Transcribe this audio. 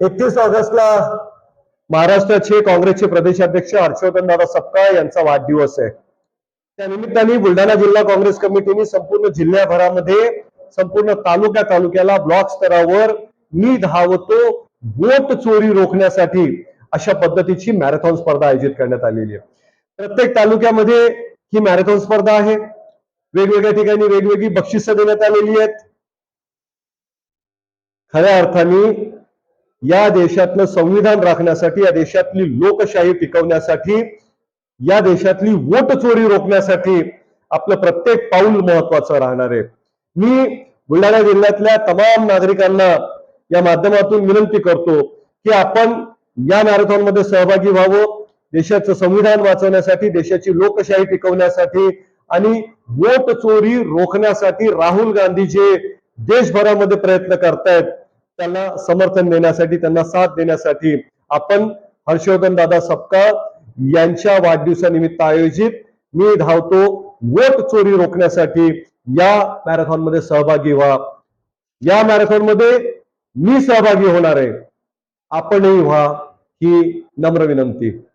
एकतीस ऑगस्टला महाराष्ट्राचे काँग्रेसचे प्रदेशाध्यक्ष हर्षवर्धन दादा सपकाळ यांचा वाढदिवस आहे. त्या निमित्ताने बुलढाणा जिल्हा काँग्रेस कमिटीने संपूर्ण जिल्ह्याभरामध्ये संपूर्ण तालुक्या तालुक्याला ब्लॉक स्तरावर मी धावतो वोट चोरी रोखण्यासाठी अशा पद्धतीची मॅरेथॉन स्पर्धा आयोजित करण्यात आलेली आहे. प्रत्येक तालुक्यामध्ये ही मॅरेथॉन स्पर्धा आहे. वेगवेगळ्या ठिकाणी वेगवेगळी बक्षिसं देण्यात आलेली आहेत. खऱ्या अर्थाने या देशातलं संविधान राखण्यासाठी या देशातली लोकशाही टिकवण्यासाठी या देशातली वोट चोरी रोखण्यासाठी आपलं प्रत्येक पाऊल महत्वाचं राहणार आहे. मी बुलढाणा जिल्ह्यातल्या तमाम नागरिकांना या माध्यमातून विनंती करतो की आपण या मॅरेथॉनमध्ये सहभागी व्हावं देशाचं संविधान वाचवण्यासाठी देशाची लोकशाही टिकवण्यासाठी आणि वोट चोरी रोखण्यासाठी राहुल गांधी जे देशभरामध्ये प्रयत्न करतायत त्यांना समर्थन देण्यासाठी त्यांना साथ देण्यासाठी आपण हर्षवर्धन दादा सपकाळ यांच्या वाढदिवसानिमित्त आयोजित मी धावतो वोट चोरी रोखण्यासाठी या मॅरेथॉनमध्ये सहभागी व्हा. या मॅरेथॉनमध्ये मी सहभागी होणार आहे. आपणही व्हा ही नम्र विनंती.